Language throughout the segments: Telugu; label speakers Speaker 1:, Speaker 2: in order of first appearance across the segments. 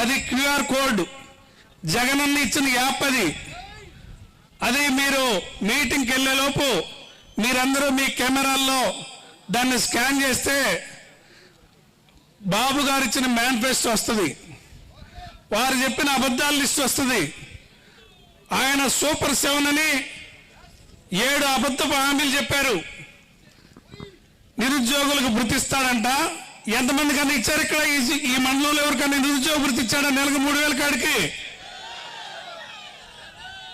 Speaker 1: అది క్యూఆర్ కోడ్. జగనన్న ఇచ్చిన యాప్ అది. అది మీరు మీటింగ్కి వెళ్ళేలోపు మీరందరూ మీ కెమెరాల్లో దాన్ని స్కాన్ చేస్తే బాబు గారు ఇచ్చిన మేనిఫెస్టో వస్తుంది. వారు చెప్పిన అబద్ధాల లిస్ట్ వస్తుంది. ఆయన సూపర్ సెవెన్ అని ఏడు అబద్ధపు హామీలు చెప్పారు. నిరుద్యోగులకు వృత్తి ఎంతమంది కన్నా ఇచ్చారు ఇక్కడ? ఈ- మండలంలో ఎవరికన్నా నిరుద్యోగ వృత్తి ఇచ్చాడా? నెలకు మూడు వేల కాడికి.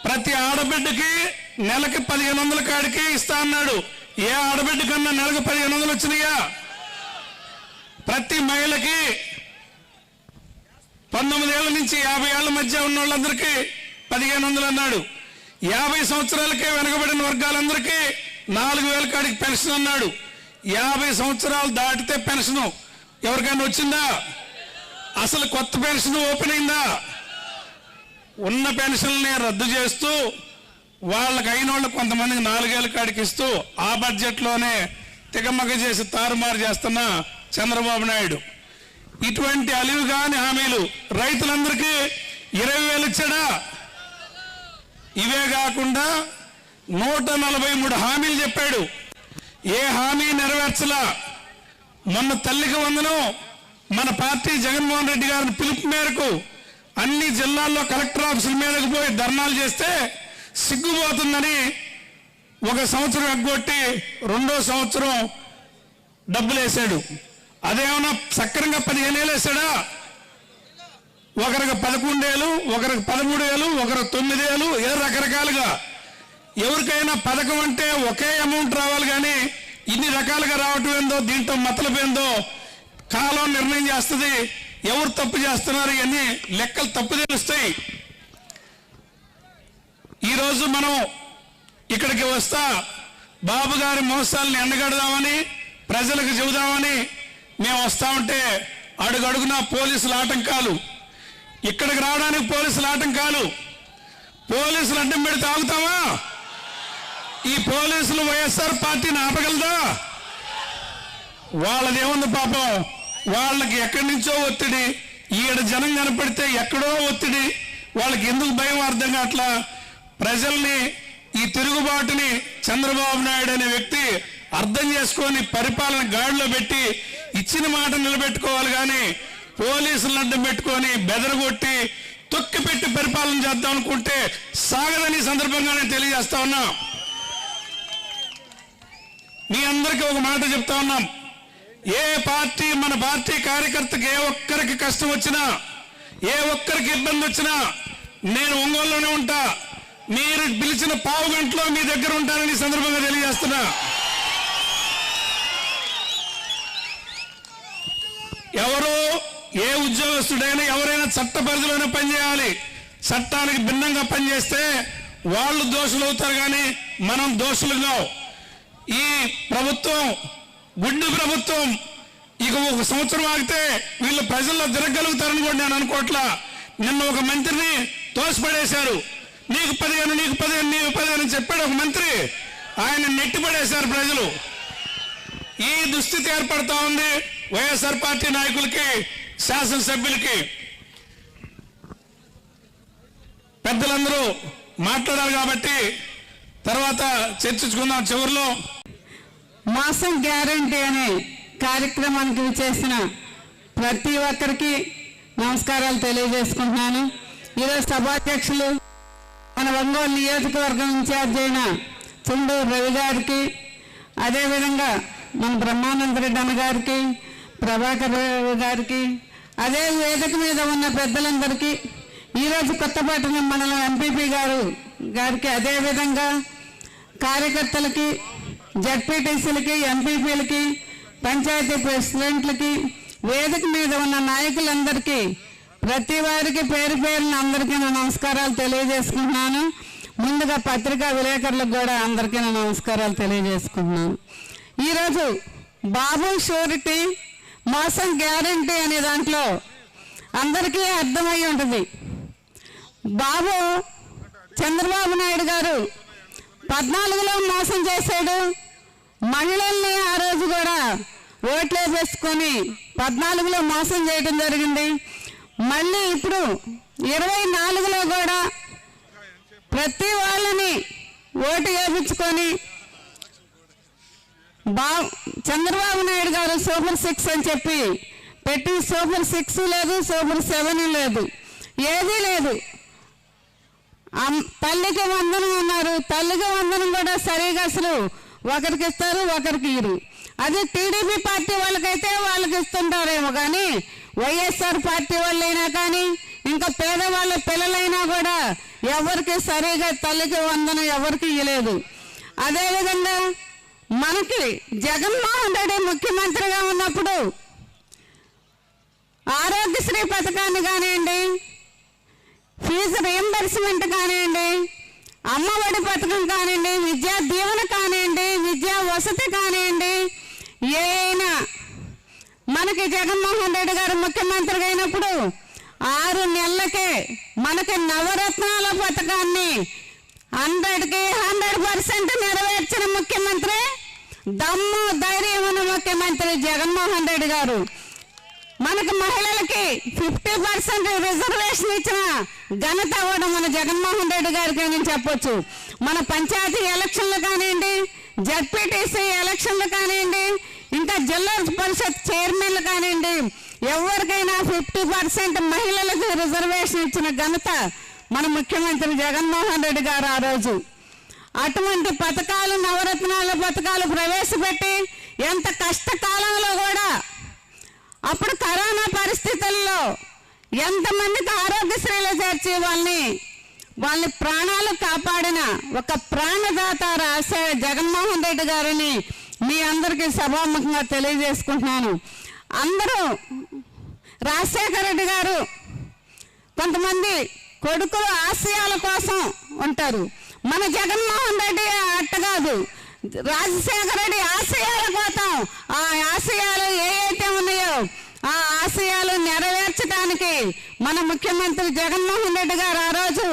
Speaker 1: ప్రతి ఆడబిడ్డకి నెలకి పదిహేను వందల కాడికి ఇస్తా అన్నాడు. ఏ ఆడబిడ్డ కన్నా నెలకు పదిహేను వందలు వచ్చినాయా? ప్రతి మహిళకి పంతొమ్మిది ఏళ్ళ నుంచి యాభై ఏళ్ళ మధ్య ఉన్న వాళ్ళందరికీ పదిహేను వందలు అన్నాడు. యాభై సంవత్సరాలకే వెనకబడిన వర్గాలందరికీ నాలుగు వేల కాడికి పెన్షన్ అన్నాడు. యాభై సంవత్సరాలు దాటితే పెన్షన్. ఎవరికైనా వచ్చిందా? అసలు కొత్త పెన్షన్ ఓపెన్ అయిందా? ఉన్న పెన్షన్ని రద్దు చేస్తూ వాళ్ళకి అయిన వాళ్ళు కొంతమందికి నాలుగేళ్ళ కాడికి ఇస్తూ ఆ బడ్జెట్లోనే తిగమగ చేసి తారుమారు చేస్తున్న చంద్రబాబు నాయుడు. ఇటువంటి అలివి కాని హామీలు రైతులందరికీ ఇరవై వేలు ఇచ్చాడా? ఇవే కాకుండా నూట నలభై మూడు హామీలు చెప్పాడు. ఏ హామీ నెరవేర్చలా? మొన్న తల్లికి వందనం మన పార్టీ జగన్మోహన్ రెడ్డి గారిని పిలుపు మేరకు అన్ని జిల్లాల్లో కలెక్టర్ ఆఫీసుల మీదకు పోయి ధర్నాలు చేస్తే సిగ్గుపోతుందని ఒక సంవత్సరం ఎగ్గొట్టి రెండో సంవత్సరం డబ్బులు వేశాడు అదేమన్నా సక్రంగా పదిహేను వేలు వేసాడా? ఒకరికి పదకొండేళ్ళు ఒకరికి పదమూడు వేలు ఒకరికి తొమ్మిది వేలు ఏ రకరకాలుగా? ఎవరికైనా పథకం అంటే ఒకే అమౌంట్ రావాలి కానీ ఇన్ని రకాలుగా రావటం ఏందో దీంట్లో మతలపు కాలం నిర్ణయం చేస్తుంది ఎవరు తప్పు చేస్తున్నారు ఇవన్నీ లెక్కలు తప్పు తెలుస్తాయి ఈరోజు మనం ఇక్కడికి వస్తా బాబు గారి మోసాలను ఎండగడదామని ప్రజలకు చెబుదామని మేము వస్తా ఉంటే అడుగడుగున పోలీసుల ఆటంకాలు. ఇక్కడికి రావడానికి పోలీసుల ఆటంకాలు. పోలీసులు అడ్డం పెడితే ఆగుతామా? ఈ పోలీసులు వైఎస్ఆర్ పార్టీని ఆపగలదా? వాళ్ళదేముంది పాపం? వాళ్ళకి ఎక్కడి నుంచో ఒత్తిడి. ఈడ జనం కనపడితే ఎక్కడో ఒత్తిడి. వాళ్ళకి ఎందుకు భయం అర్థం కావట్లా? ప్రజల్ని ఈ తిరుగుబాటుని చంద్రబాబు నాయుడు అనే వ్యక్తి అర్థం చేసుకొని పరిపాలన గాడిలో పెట్టి ఇచ్చిన మాట నిలబెట్టుకోవాలి కానీ పోలీసులను అడ్డం పెట్టుకొని బెదరగొట్టి తొక్కి పెట్టి పరిపాలన చేద్దాం అనుకుంటే సాగదని సందర్భంగానే తెలియజేస్తా ఉన్నా. మీ అందరికీ ఒక మాట చెప్తా ఉన్నాం. ఏ పార్టీ మన పార్టీ కార్యకర్తకి ఏ ఒక్కరికి కష్టం వచ్చినా ఏ ఒక్కరికి ఇబ్బంది వచ్చినా నేను ఒంగోలులోనే ఉంటా. మీరు పిలిచిన పావు గంటలో మీ దగ్గర ఉంటానని సందర్భంగా తెలియజేస్తున్నా. ఎవరు ఏ ఉద్యోగస్తుడైనా ఎవరైనా చట్ట పరిధిలోనే పనిచేయాలి చట్టానికి భిన్నంగా పనిచేస్తే వాళ్ళు దోషులు అవుతారు కానీ మనం దోషులు కావు ఈ ప్రభుత్వం గుండు ప్రభుత్వం ఇక ఒక సంవత్సరం ఆగితే వీళ్ళు ప్రజల్లో తిరగలుగుతారని కూడా నేను అనుకోవట్లా. నిన్న ఒక మంత్రిని తోసిపడేశారు. నీకు పదిహేను నీకు పదిహేను నీకు పదిహేను అని చెప్పాడు ఒక మంత్రి. ఆయన నెట్టిపడేశారు ప్రజలు. ఈ దుస్థితి ఏర్పడతా ఉంది వైఎస్ఆర్ పార్టీ నాయకులకి శాసనసభ్యులకి. పెద్దలందరూ మాట్లాడాలి కాబట్టి తర్వాత చర్చించుకుందాం చివరిలో.
Speaker 2: మాసం గ్యారంటీ అనే కార్యక్రమానికి చేసిన ప్రతి ఒక్కరికి నమస్కారాలు తెలియజేసుకుంటున్నాను. ఈరోజు సభాధ్యక్షులు మన ఒంగోలు నియోజకవర్గం ఇన్ఛార్జ్ అయిన చుండూరు రవి గారికి అదేవిధంగా మన బ్రహ్మానంద రెడ్డి అన్న గారికి ప్రభాకర్ గారికి అదే వేదిక మీద ఉన్న పెద్దలందరికీ ఈరోజు కొత్తపట్నం మన ఎంపీపీ గారు గారికి అదేవిధంగా కార్యకర్తలకి జడ్పీటీసీలకి ఎంపీపీలకి పంచాయతీ ప్రెసిడెంట్లకి వేదిక మీద ఉన్న నాయకులందరికీ ప్రతి వారికి పేరు పేరున అందరికీ నా నమస్కారాలు తెలియజేసుకుంటున్నాను. ముందుగా పత్రికా విలేకరులకు కూడా అందరికీ నా నమస్కారాలు తెలియజేసుకుంటున్నాను. ఈరోజు బాబు షూరిటీ మోసం గ్యారంటీ అనే దాంట్లో అందరికీ అర్థమై ఉంటుంది. బాబు చంద్రబాబు నాయుడు గారు పద్నాలుగులో మోసం చేశాడు. మహిళల్ని ఆ రోజు కూడా ఓట్లేసేసుకొని పద్నాలుగులో మోసం చేయడం జరిగింది. మళ్ళీ ఇప్పుడు ఇరవై నాలుగులో కూడా ప్రతి వాళ్ళని ఓటు వేయించుకొని బా చంద్రబాబు నాయుడు గారు సూపర్ సిక్స్ అని చెప్పి పెట్టి సూపర్ సిక్స్ లేదు సూపర్ సెవెన్ లేదు. ఏదీ లేదు. తల్లికి వందనం అన్నారు. తల్లికి వందనం కూడా సరిగా అసలు ఒకరికి ఇస్తారు ఒకరికి ఇరు అది టీడీపీ పార్టీ వాళ్ళకైతే వాళ్ళకి ఇస్తుంటారేమో కానీ వైఎస్ఆర్ పార్టీ వాళ్ళైనా కానీ ఇంకా పేదవాళ్ళ పిల్లలైనా కూడా ఎవరికి సరిగా తల్లికి వందనం ఎవరికి ఇవ్వలేదు అదేవిధంగా మనకి జగన్మోహన్ రెడ్డి ముఖ్యమంత్రిగా ఉన్నప్పుడు ఆరోగ్యశ్రీ పథకాన్ని కానివ్వండి ఫీజు రియంబర్స్మెంట్ కానివ్వండి అమ్మఒడి పథకం కానివ్వండి విద్యా దీవెన కానివ్వండి విద్యా వసతి కానివ్వండి ఏదైనా మనకి జగన్మోహన్ రెడ్డి గారు ముఖ్యమంత్రిగా అయినప్పుడు ఆరు నెలలకే మనకి నవరత్నాల పథకాన్ని హండ్రెడ్కి హండ్రెడ్ పర్సెంట్ నెరవేర్చిన ముఖ్యమంత్రి దమ్ము ధైర్యం ఉన్న ముఖ్యమంత్రి జగన్మోహన్ రెడ్డి గారు. మనకు మహిళలకి ఫిఫ్టీ పర్సెంట్ రిజర్వేషన్ ఇచ్చిన ఘనత కూడా మన జగన్మోహన్ రెడ్డి గారికి నేను చెప్పొచ్చు. మన పంచాయతీ ఎలక్షన్లు కానివ్వండి జడ్పీటీసీ ఎలక్షన్లు కానివ్వండి ఇంకా జిల్లా పరిషత్ చైర్మన్లు కానివ్వండి ఎవరికైనా ఫిఫ్టీ పర్సెంట్ మహిళలకు రిజర్వేషన్ ఇచ్చిన ఘనత మన ముఖ్యమంత్రి జగన్మోహన్ రెడ్డి గారు ఆ రోజు. అటువంటి పథకాలు నవరత్నాల పథకాలు ప్రవేశపెట్టి ఎంత కష్టకాలంలో కూడా అప్పుడు కరోనా పరిస్థితుల్లో ఎంతమందికి ఆరోగ్యశ్రీలో చేర్చి వాళ్ళని వాళ్ళ ప్రాణాలు కాపాడిన ఒక ప్రాణదాత రాసే జగన్మోహన్ రెడ్డి గారిని మీ అందరికీ సభాముఖంగా తెలియజేసుకుంటున్నాను. అందరూ రాజశేఖర రెడ్డి గారు కొంతమంది కొడుకులు ఆశయాల కోసం ఉంటారు. మన జగన్మోహన్ రెడ్డి అట్ట కాదు. రాజశేఖర రెడ్డి ఆశయాల కోసం ఆ ఆశయాలు ఏవైతే ఉన్నాయో ఆ ఆశయాలు నెరవేర్చడానికి మన ముఖ్యమంత్రి జగన్మోహన్ రెడ్డి గారు ఆ రోజు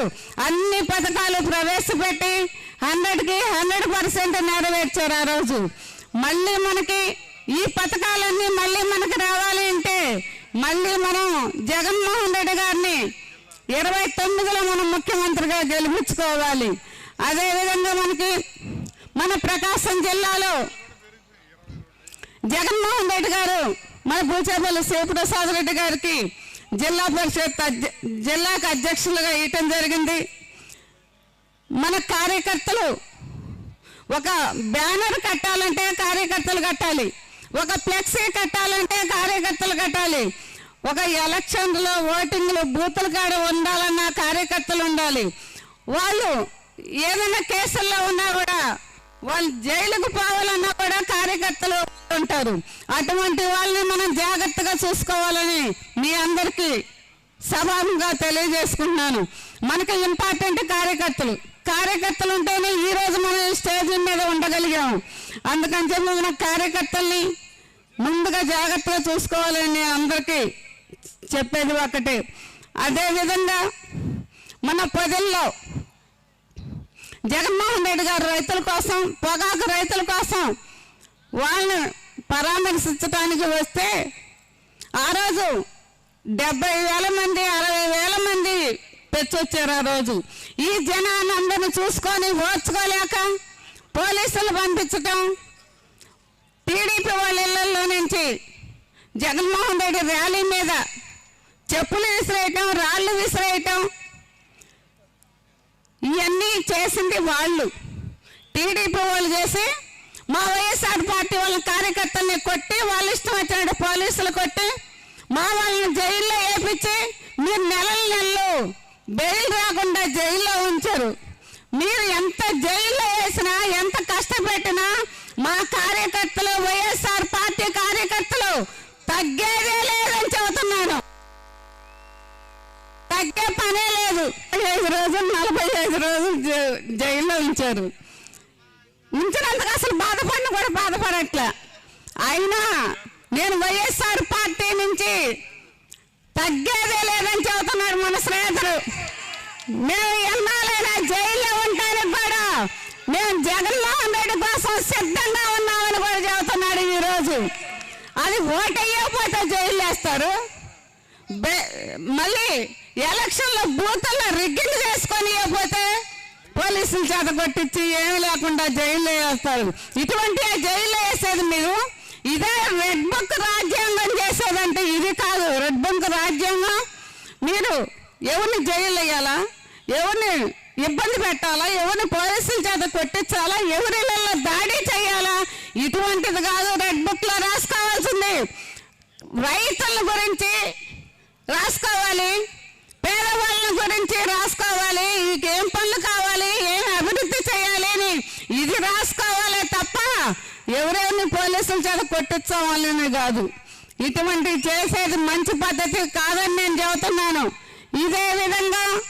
Speaker 2: అన్ని పథకాలు ప్రవేశపెట్టి హండ్రెడ్కి హండ్రెడ్ పర్సెంట్ నెరవేర్చారు ఆ రోజు. మళ్ళీ మనకి ఈ పథకాలన్నీ మళ్ళీ మనకి రావాలి అంటే మళ్ళీ మనం జగన్మోహన్ రెడ్డి గారిని ఇరవై తొమ్మిదిలో మనం ముఖ్యమంత్రిగా గెలిపించుకోవాలి. అదేవిధంగా మనకి మన ప్రకాశం జిల్లాలో జగన్మోహన్ రెడ్డి గారు మన పూచేపల్లి శివప్రసాద్ రెడ్డి గారికి జిల్లా పరిషత్ జిల్లాకు అధ్యక్షులుగా ఇవ్వటం జరిగింది. మన కార్యకర్తలు ఒక బ్యానర్ కట్టాలంటే కార్యకర్తలు కట్టాలి ఒక ఫ్లెక్సీ కట్టాలంటే కార్యకర్తలు కట్టాలి ఒక ఎలక్షన్లో ఓటింగ్లు బూతుల కాడ ఉండాలన్న కార్యకర్తలు ఉండాలి. వాళ్ళు ఏదైనా కేసుల్లో ఉన్నా కూడా వాళ్ళు జైలుకు పోవాలన్నా కూడా కార్యకర్తలు ఉంటారు. అటువంటి వాళ్ళని మనం జాగ్రత్తగా చూసుకోవాలని మీ అందరికీ సభాముగా తెలియజేసుకుంటున్నాను. మనకి ఇంపార్టెంట్ కార్యకర్తలు. కార్యకర్తలు ఉంటేనే ఈ రోజు మనం ఈ స్టేజ్ మీద ఉండగలిగాము. అందుకని చెప్పి మన కార్యకర్తల్ని ముందుగా జాగ్రత్తగా చూసుకోవాలని అందరికీ చెప్పేది ఒకటే. అదేవిధంగా మన ప్రజల్లో జగన్మోహన్ రెడ్డి గారు రైతుల కోసం పొగాకు రైతుల కోసం వాళ్ళని పరామర్శించడానికి వస్తే ఆ రోజు డెబ్బై వేల మంది అరవై వేల మంది తెచ్చొచ్చారు ఆ రోజు. ఈ జనాన్ని చూసుకొని ఓర్చుకోలేక పోలీసులు పంపించటం టీడీపీ వాళ్ళ ఇళ్ళలో నుంచి జగన్మోహన్ రెడ్డి ర్యాలీ మీద చెప్పులు విసిరేయటం రాళ్ళు విసిరేయటం ఇవన్నీ చేసింది వాళ్ళు. టీడీపీ వాళ్ళు చేసి మా వైఎస్ఆర్ పార్టీ వాళ్ళ కార్యకర్తల్ని కొట్టి వాళ్ళ ఇష్టం వచ్చినట్టు పోలీసులు కొట్టి మా వాళ్ళని జైల్లో వేపించి మీరు నెలల నెలలు బెయిల్ రాకుండా జైల్లో ఉంచారు. మీరు ఎంత జైల్లో వేసినా ఎంత కష్టపెట్టినా మా కార్యకర్తలు వైఎస్ఆర్ పార్టీ కార్యకర్తలు తగ్గేదే లేదని చెబుతున్నాను. తగ్గే పనే ఐదు రోజులు నలభై ఐదు రోజులు జై- జైల్లో ఉంచారు. ఉంచినందుకు అసలు బాధపడిన కూడా బాధపడట్లే. అయినా నేను వైఎస్ఆర్ పార్టీ నుంచి తగ్గేదే లేదని చెబుతున్నాడు మన స్నేహితుడు మేము ఎన్నాలైనా జైల్లో ఉంటానికి కూడా మేము జగన్మోహన్ రెడ్డి కోసం సిద్ధంగా ఉన్నామని కూడా చెబుతున్నాడు ఈరోజు. అది అది ఓటయ్యకపోతే జైలు వేస్తారు. మళ్ళీ ఎలక్షన్లో బూతుల్లో రిగ్గింగ్ చేసుకొని పోతే పోలీసులు చేత కొట్టించి ఏమీ లేకుండా జైల్లో వేస్తారు. ఇటువంటి జైల్లో వేసేది మీరు? ఇదే రెడ్ బుక్ రాజ్యాంగం చేసేదంటే ఇది కాదు. రెడ్ బుక్ రాజ్యాంగం మీరు ఎవరిని జైలు వేయాలా? ఎవరిని ఇబ్బంది పెట్టాలా? ఎవరిని పోలీసుల చేత కొట్టించాలా? ఎవరి దాడి చేయాలా? ఇటువంటిది కాదు రెడ్ బుక్లో రాసుకోవాల్సింది. రైతుల గురించి రాసుకోవాలి. పేదవాళ్ళ గురించి రాసుకోవాలి. ఏం పనులు కావాలి? ఏం అభివృద్ధి చేయాలి అని ఇది రాసుకోవాలి తప్ప ఎవరెవరిని పోలీసుల చేత కొట్టించాలని కాదు. ఇటువంటి చేసేది మంచి పద్ధతి కాదని నేను చెబుతున్నాను. ఇదే విధంగా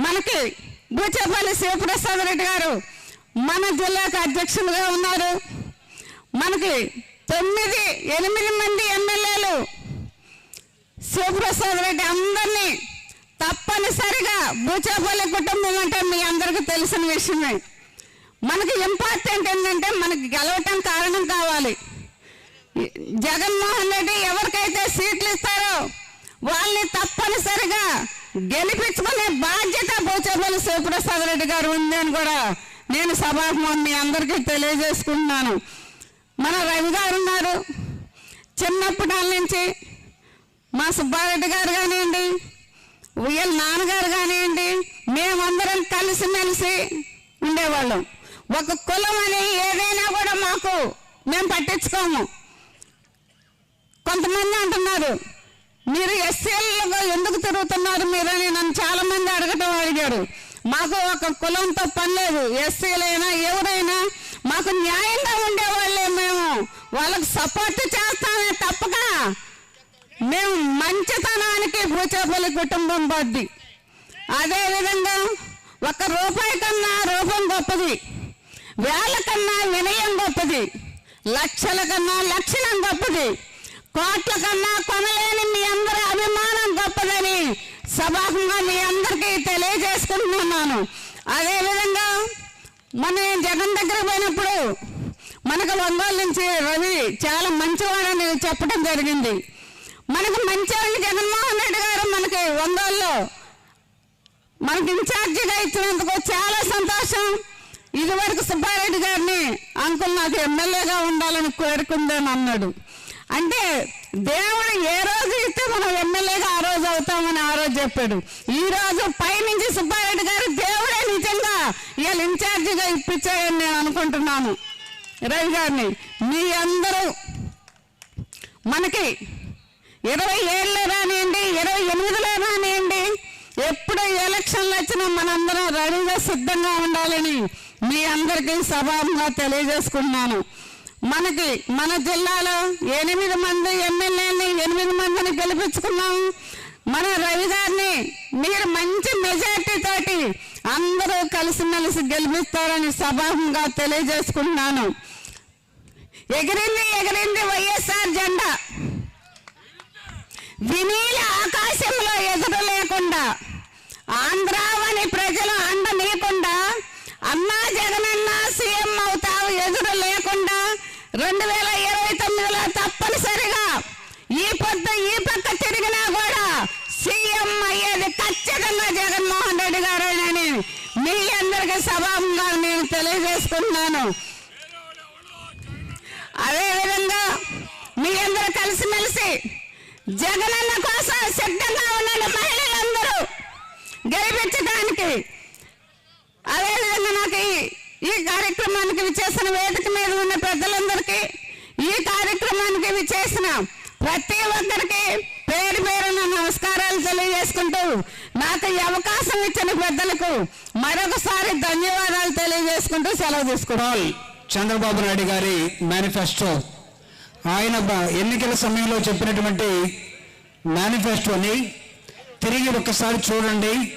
Speaker 2: మనకి బూచేపల్లి శివప్రసాద్ రెడ్డి గారు మన జిల్లాకు అధ్యక్షులుగా ఉన్నారు. మనకి తొమ్మిది ఎనిమిది మంది ఎమ్మెల్యేలు శివప్రసాద్ రెడ్డి అందరినీ తప్పనిసరిగా బూచాపల్లి కుటుంబం అంటే మీ అందరికీ తెలిసిన విషయమే. మనకి ఇంపార్టెంట్ ఏంటంటే మనకి గెలవటం కారణం కావాలి. జగన్మోహన్ రెడ్డి ఎవరికైతే సీట్లు ఇస్తారో వాళ్ళని తప్పనిసరిగా గెలిపించుకునే బాధ్యత బోచపల్లి శివప్రసాద్ రెడ్డి గారు ఉంది అని కూడా నేను సభాముఖం మీ అందరికీ తెలియజేసుకుంటున్నాను. మన రవి గారు ఉన్నారు. చిన్నప్పటి నుంచి మా సుబ్బారెడ్డి గారు కానివ్వండి వీళ్ళ నాన్నగారు కానివ్వండి మేమందరం కలిసిమెలిసి ఉండేవాళ్ళం. ఒక కులం అని ఏదైనా కూడా మాకు మేము పట్టించుకోము. కొంతమంది అంటున్నారు మీరు ఎస్సీలలో ఎందుకు తిరుగుతున్నారు మీరని నన్ను చాలామంది అడగటం అడిగారు. మాకు ఒక కులంతో పని లేదు. ఎస్సీలైనా ఎవరైనా మాకు న్యాయంగా ఉండేవాళ్ళే మేము. వాళ్ళకు సపోర్ట్ చేస్తామే తప్పగా మేము మంచితనానికి భూచేపల్లి కుటుంబం పద్ది అదేవిధంగా ఒక రూపాయి కన్నా రూపం గొప్పది వేల కన్నా వినయం గొప్పది లక్షల కన్నా లక్షణం గొప్పది కోట్ల కన్నా కొనలేని మీ అందరి అభిమానం గొప్పదని సభాగంగా మీ అందరికీ తెలియజేసుకుంటున్నాను. అదేవిధంగా మన జగన్ దగ్గర పోయినప్పుడు మనకు ఒంగోలు నుంచి రవి చాలా మంచివాడని చెప్పడం జరిగింది. మనకు మంచివాడిని జగన్మోహన్ రెడ్డి గారు మనకి వందల్లో. మనకి ఇన్ఛార్జిగా ఇచ్చినందుకు చాలా సంతోషం. ఇదివరకు సుబ్బారెడ్డి గారిని అంకుల్ నాకు ఎమ్మెల్యేగా ఉండాలని కోరుకుందని అన్నాడు. అంటే దేవుడు ఏ రోజు ఇస్తే మనం ఎమ్మెల్యేగా ఆ రోజు అవుతామని ఆ రోజు చెప్పాడు. ఈ రోజు పైనుంచి సుబ్బారెడ్డి గారు దేవుడే నిజంగా ఇవాళ ఇన్ఛార్జిగా ఇప్పించాయని నేను అనుకుంటున్నాను. రవి గారిని మీ అందరూ మనకి ఇరవై ఏళ్ళు రానివ్వండి ఇరవై ఎనిమిదిలో రానివ్వండి ఎప్పుడు ఎలక్షన్లు వచ్చినా మనందరం రెడీగా సిద్ధంగా ఉండాలని మీ అందరికీ సభాముగా తెలియజేసుకున్నాను మనకి మన జిల్లాలో ఎనిమిది మంది ఎమ్మెల్యేని ఎనిమిది మందిని గెలిపించుకున్నాము మన రవి గారిని మీరు మంచి మెజార్టీ తోటి అందరూ కలిసిమెలిసి గెలిపిస్తారని సభాముగా తెలియజేసుకుంటున్నాను. ఎగిరింది ఎగిరింది వైఎస్ఆర్ జెండా. వినీల ఆకాశంలో ఎదురు లేకుండా ఆంధ్రావని ప్రజలు అండ నీకుండా అన్నా జగనన్న సీఎం అవుతావు ఎదురు లేకుండా రెండు వేల ఇరవై తొమ్మిదిలో తప్పనిసరిగా ఈ పొద్దు ఈ పక్క తిరిగినా కూడా సీఎం అయ్యేది ఖచ్చితంగా జగన్మోహన్ రెడ్డి గారేనని మీ అందరికీ సభాముగా నేను తెలియజేస్తున్నాను అదేవిధంగా మీ అందరూ కలిసిమెలిసి జగనన్న కోసం సిద్ధంగా ఉన్న మహిళలందరూ. గెలిపించడానికి అదేవిధంగా నాకు ఈ- కార్యక్రమానికి విచ్చేసిన వేదిక మీద ఉన్న పెద్దలందరికీ ఈ కార్యక్రమానికి విచ్చేసిన ప్రతి ఒక్కరికి పేరు పేరున నమస్కారాలు తెలియజేసుకుంటూ నాకు ఈ అవకాశం ఇచ్చిన పెద్దలకు మరొకసారి ధన్యవాదాలు తెలియజేసుకుంటూ సెలవు తీసుకుంటాను
Speaker 3: చంద్రబాబు నాయుడు గారి మేనిఫెస్టో ఆయన ఎన్నికల సమయంలో చెప్పినటువంటి మేనిఫెస్టోని తిరిగి ఒక్కసారి చూడండి.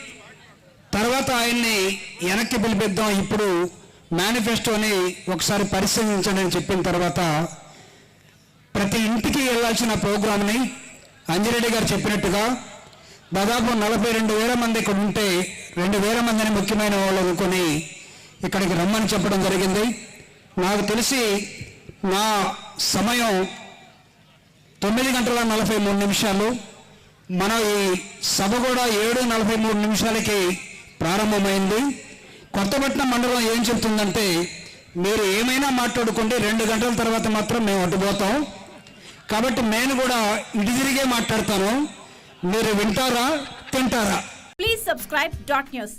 Speaker 3: తర్వాత ఆయన్ని వెనక్కి పిలిపిద్దాం. ఇప్పుడు మేనిఫెస్టోని ఒకసారి పరిశీలించండి అని చెప్పిన తర్వాత ప్రతి ఇంటికి వెళ్ళాల్సిన ప్రోగ్రామ్ని అంజిరెడ్డి గారు చెప్పినట్టుగా దాదాపు నలభై రెండు వేల మంది ఇక్కడ ఉంటే రెండు వేల మందిని ముఖ్యమైన వాళ్ళు అనుకొని ఇక్కడికి రమ్మని చెప్పడం జరిగింది. నాకు తెలిసి నా సమయం తొమ్మిది గంటల నలభై మూడు నిమిషాలు. మన ఈ సభ కూడా ఏడు నలభై మూడు నిమిషాలకి ప్రారంభమైంది. కొత్తపట్నం మండలం ఏం చెప్తుందంటే మీరు ఏమైనా మాట్లాడుకుంటే రెండు గంటల తర్వాత మాత్రం మేము అడ్డుపోతాం కాబట్టి నేను కూడా ఇటు తిరిగే మాట్లాడతాను. మీరు వింటారా తింటారా?
Speaker 4: Please subscribe dot news